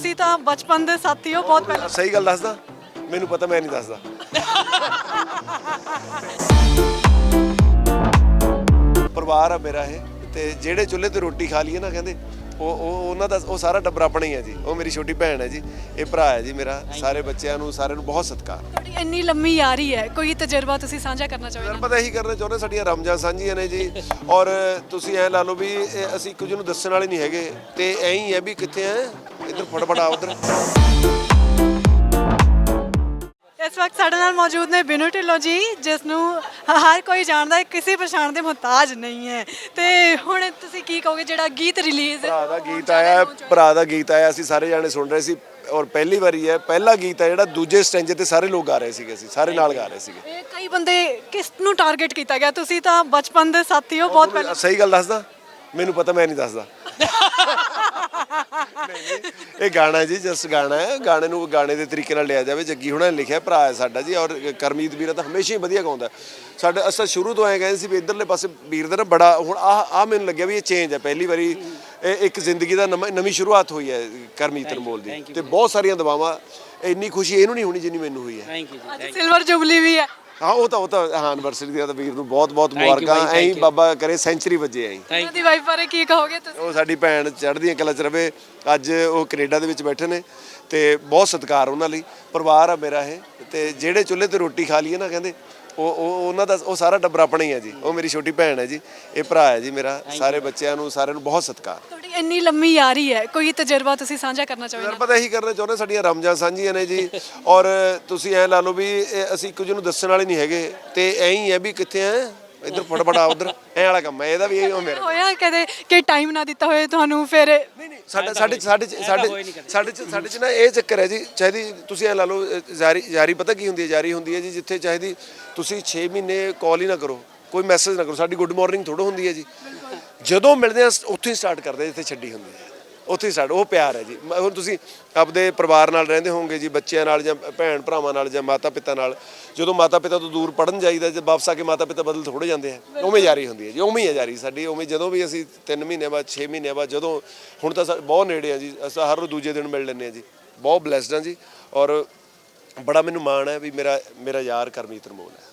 ਤੁਸੀਂ ਤਾਂ ਬਚਪਨ ਦੇ ਸਾਥੀ ਹੋ, ਬਹੁਤ ਪਹਿਲਾਂ। ਸਹੀ ਗੱਲ ਦੱਸਦਾ। ਮੈਨੂੰ ਪਤਾ, ਮੈਂ ਨਹੀਂ ਦੱਸਦਾ। ਪਰਿਵਾਰ ਆ ਮੇਰਾ ਇਹ, ਤੇ ਜਿਹੜੇ ਚੁੱਲ੍ਹੇ ਤੇ ਰੋਟੀ ਖਾ ਲਈਏ ਨਾ, ਕਹਿੰਦੇ ਉਹ ਉਹ ਉਹਨਾਂ ਦਾ ਉਹ ਸਾਰਾ ਟੱਬਰ ਆਪਣਾ ਹੀ ਹੈ ਜੀ। ਉਹ ਮੇਰੀ ਛੋਟੀ ਭੈਣ ਹੈ ਜੀ। ਇਹ ਭਰਾ ਹੈ ਜੀ ਮੇਰਾ। ਸਾਰੇ ਬੱਚਿਆਂ ਨੂੰ ਸਾਰਿਆਂ ਨੂੰ ਬਹੁਤ ਸਤਿਕਾਰ। ਤੁਹਾਡੀ ਇੰਨੀ ਲੰਮੀ ਯਾਰੀ ਹੈ ਕੋਈ ਤਜਰਬਾ ਤੁਸੀਂ ਸਾਂਝਾ ਕਰਨਾ ਚਾਹੋ ਸਰ ਪਤਾ ਇਹੀ ਕਰਨਾ ਚਾਹੁੰਦੇ ਸਾਡੀਆਂ ਰਮਜਾਨ ਸਾਂਝੀਆਂ ਨੇ ਜੀ। ਔਰ ਤੁਸੀਂ ਐ ਲਾ ਲਓ ਵੀ ਇਹ ਅਸੀਂ ਕੁਝ ਨੂੰ ਦੱਸਣ ਵਾਲੇ ਨਹੀਂ ਹੈਗੇ। ਤੇ ਐਂ ਹੀ ਹੈ ਵੀ ਕਿੱਥੇ ਐ ਇੱਧਰ ਫਟਫਟ ਆ ਉਧਰ। ਇਸ ਵਕਤ ਸਾਡੇ ਨਾਲ ਮੌਜੂਦ ਨੇ ਬਿਨੂ ਢਿੱਲੋਂ ਜੀ ਜਿਸ ਨੂੰ ਹਰ ਕੋਈ ਜਾਣਦਾ ਹੈ ਕਿਸੇ ਪਛਾਣ ਦੇ ਮੁਹਤਾਜ ਨਹੀਂ ਹੈ। ਤੇ ਹੁਣ ਤੁਸੀਂ ਕੀ ਕਹੋਗੇ ਜਿਹੜਾ ਗੀਤ ਰਿਲੀਜ਼ ਭਰਾ ਦਾ ਗੀਤ ਆਇਆ ਹੈ, ਭਰਾ ਦਾ ਗੀਤ ਆਇਆ ਅਸੀਂ ਸਾਰੇ ਜਾਣੇ ਸੁਣ ਰਹੇ ਸੀ ਔਰ ਪਹਿਲੀ ਵਾਰੀ ਹੈ ਪਹਿਲਾ ਗੀਤ ਹੈ ਜਿਹੜਾ ਦੂਜੇ ਸਟੈਂਜ ਤੇ ਸਾਰੇ ਲੋਕ ਗਾ ਰਹੇ ਸੀਗੇ ਅਸੀਂ ਸਾਰੇ ਨਾਲ ਗਾ ਰਹੇ ਸੀਗੇ। ਇਹ ਕਈ ਬੰਦੇ ਕਿਸ ਨੂੰ ਟਾਰਗੇਟ ਕੀਤਾ ਗਿਆ? ਤੁਸੀਂ ਤਾਂ ਬਚਪਨ ਦੇ ਸਾਥੀ ਹੋ ਬਹੁਤ ਪਹਿਲਾਂ। ਸਹੀ ਗੱਲ ਦੱਸਦਾ ਮੈਨੂੰ ਪਤਾ ਮੈਂ ਨਹੀਂ ਦੱਸਦਾ। ਇਹ ਗਾਣਾ ਜੀ ਜਸ ਗਾਣਾ ਹੈ। ਗਾਣੇ ਨੂੰ ਗਾਣੇ ਦੇ ਤਰੀਕੇ ਨਾਲ ਲਿਆ ਜਾਵੇ। ਜੱਗੀ ਹੁਣਾਂ ਨੇ ਲਿਖਿਆ ਭਰਾ ਹੈ ਸਾਡਾ ਜੀ ਔਰ ਕਰਮੀਤ ਵੀਰ ਤਾਂ ਹਮੇਸ਼ਾ ਹੀ ਵਧੀਆ ਗਾਉਂਦਾ ਸਾਡੇ ਅਸਾਂ ਸ਼ੁਰੂ ਤੋਂ ਐਂ ਕਹਿੰਦੇ ਸੀ ਵੀ ਇਧਰਲੇ ਪਾਸੇ ਵੀਰ ਦਾ ਨਾ ਬੜਾ ਹੁਣ ਆ ਆ ਮੈਨੂੰ ਲੱਗਿਆ ਵੀ ਇਹ ਚੇਂਜ ਹੈ। ਪਹਿਲੀ ਵਾਰੀ ਇਹ ਇੱਕ ਜ਼ਿੰਦਗੀ ਦਾ ਨਵਾਂ- ਨਵੀਂ ਸ਼ੁਰੂਆਤ ਹੋਈ ਹੈ ਕਰਮੀਤ ਅਨਮੋਲ ਦੀ। ਤੇ ਬਹੁਤ ਸਾਰੀਆਂ ਦਵਾਵਾਂ ਇੰਨੀ ਖੁਸ਼ੀ ਇਹਨੂੰ ਨਹੀਂ ਹੋਣੀ ਜਿੰਨੀ ਮੈਨੂੰ ਹੋਈ ਹੈ। ਥੈਂਕ ਯੂ ਜੀ ਅੱਜ ਸਿਲਵਰ ਜੁਬਲੀ ਵੀ ਹੈ। ਹਾਂ ਉਹ ਤਾਂ ਉਹ ਤਾਂ ਹਾਂ ਐਨਵਰਸਰੀ ਦੀ ਤਾਂ ਵੀਰ ਨੂੰ ਬਹੁਤ ਬਹੁਤ ਮੁਬਾਰਕਾਂ। ਐਂ ਬਾਬਾ ਕਰੇ ਸੈਂਚਰੀ ਵੱਜੇ ਐਂ। ਉਹਨਾਂ ਦੀ ਵਾਈਫ ਬਾਰੇ ਕੀ ਕਹੋਗੇ ਤੁਸੀਂ? ਉਹ ਸਾਡੀ ਭੈਣ ਚੜ੍ਹਦੀਆਂ ਕਲਾ ਚ ਰਵੇ। ਅੱਜ ਉਹ ਕੈਨੇਡਾ ਦੇ ਵਿੱਚ ਬੈਠੇ ਨੇ ਤੇ ਬਹੁਤ ਸਤਿਕਾਰ ਉਹਨਾਂ ਲਈ। ਪਰਿਵਾਰ ਆ ਮੇਰਾ ਇਹ। ਤੇ ਜਿਹੜੇ ਚੁੱਲ੍ਹੇ ਤੇ ਰੋਟੀ ਖਾ ਲਈਏ ਨਾ ਕਹਿੰਦੇ ਉਹ ਉਹ ਉਹਨਾਂ ਦਾ ਉਹ ਸਾਰਾ ਟੱਬਰ ਆਪਣਾ ਹੀ ਹੈ ਜੀ। ਉਹ ਮੇਰੀ ਛੋਟੀ ਭੈਣ ਹੈ ਜੀ। ਇਹ ਭਰਾ ਹੈ ਜੀ ਮੇਰਾ। ਸਾਰੇ ਬੱਚਿਆਂ ਨੂੰ ਸਾਰਿਆਂ ਨੂੰ ਬਹੁਤ ਸਤਿਕਾਰ। ਇੰਨੀ ਲੰਮੀ ਯਾਰੀ ਹੈ ਕੋਈ ਤਜਰਬਾ ਤੁਸੀਂ ਸਾਂਝਾ ਕਰਨਾ ਚਾਹੋ ਸਰ ਪਤਾ ਇਹੀ ਕਰਨਾ ਚਾਹੁੰਦੇ ਸਾਡੀਆਂ ਰਮਜਾਨ ਸਾਂਝੀਆਂ ਨੇ ਜੀ। ਔਰ ਤੁਸੀਂ ਐ ਲਾ ਲਓ ਵੀ ਇਹ ਅਸੀਂ ਕੁਝ ਨੂੰ ਦੱਸਣ ਵਾਲੇ ਨਹੀਂ ਹੈਗੇ ਤੇ ਐਂ ਹੀ ਹੈ ਵੀ ਕਿੱਥੇ ਐ? ਇੱਧਰ ਫਟਫਟ ਆ ਉਧਰ। ਐ ਵਾਲਾ ਕੰਮ ਹੈ ਇਹਦਾ ਵੀ ਇਹ ਮੇਰਾ। ਹੋਇਆ ਕਦੇ ਕਿ ਟਾਈਮ ਨਾ ਦਿੱਤਾ ਹੋਏ ਤੁਹਾਨੂੰ ਫਿਰ ਸਾਡੇ ਸਾਡੇ ਸਾਡੇ ਸਾਡੇ ਸਾਡੇ ਚ ਸਾਡੇ ਚ ਨਾ ਇਹ ਚੱਕਰ ਹੈ ਜੀ ਚਾਹੀਦੀ ਤੁਸੀਂ ਐ ਲਾ ਲਓ ਅ, ਜਾਰੀ ਜਾਰੀ ਪਤਾ ਕੀ ਹੁੰਦੀ ਹੈ ਜਾਰੀ ਹੁੰਦੀ ਹੈ ਜੀ ਜਿੱਥੇ ਚਾਹੀਦੀ ਤੁਸੀਂ 6 ਮਹੀਨੇ ਕਾਲ ਹੀ ਨਾ ਕਰੋ ਕੋਈ ਮੈਸੇਜ ਨਾ ਕਰੋ ਸਾਡੀ ਗੁੱਡ ਮਾਰਨਿੰਗ ਥੋੜਾ ਹੁੰਦੀ ਹੈ ਜੀ। ਜਦੋਂ ਮਿਲਦੇ ਆ ਉੱਥੇ ਹੀ ਸਟਾਰਟ ਕਰਦੇ ਜਿੱਥੇ ਛੱਡੀ ਹੁੰਦੀ ਹੈ ਉੱਥੇ ਹੀ ਸਟਾਰਟ ਉਹ ਪਿਆਰ ਹੈ ਜੀ। ਹੁਣ ਤੁਸੀਂ ਆਪਦੇ ਪਰਿਵਾਰ ਨਾਲ ਰਹਿੰਦੇ ਹੋਵੋਗੇ ਜੀ ਬੱਚਿਆਂ ਨਾਲ ਜਾਂ ਭੈਣ ਭਰਾਵਾਂ ਨਾਲ ਜਾਂ ਮਾਤਾ ਪਿਤਾ ਨਾਲ ਜਦੋਂ ਮਾਤਾ ਪਿਤਾ ਤੋਂ ਦੂਰ ਪੜਨ ਜਾਈਦਾ ਜੇ ਵਾਪਸ ਆ ਕੇ ਮਾਤਾ ਪਿਤਾ ਬਦਲ ਥੋੜੇ ਜਾਂਦੇ ਆ। ਉਵੇਂ ਜਾਰੀ ਹੁੰਦੀ ਹੈ ਜੀ ਉਵੇਂ ਹੀ ਜਾਰੀ ਸਾਡੀ ਉਵੇਂ ਜਦੋਂ ਵੀ ਅਸੀਂ 3 ਮਹੀਨੇ ਬਾਅਦ 6 ਮਹੀਨੇ ਬਾਅਦ ਜਦੋਂ ਹੁਣ ਤਾਂ ਬਹੁਤ ਨੇੜੇ ਆ ਜੀ ਅਸੀਂ ਹਰ ਰੋਜ਼ ਦੂਜੇ ਦਿਨ ਮਿਲ ਲੈਂਦੇ ਆ ਜੀ। ਬਹੁਤ ਬਲੈਸਡ ਆ ਜੀ ਔਰ ਬੜਾ ਮੈਨੂੰ ਮਾਣ ਹੈ ਵੀ ਮੇਰਾ ਮੇਰਾ ਯਾਰ ਕਰਮੀਤ ਅਨਮੋਲ ਹੈ।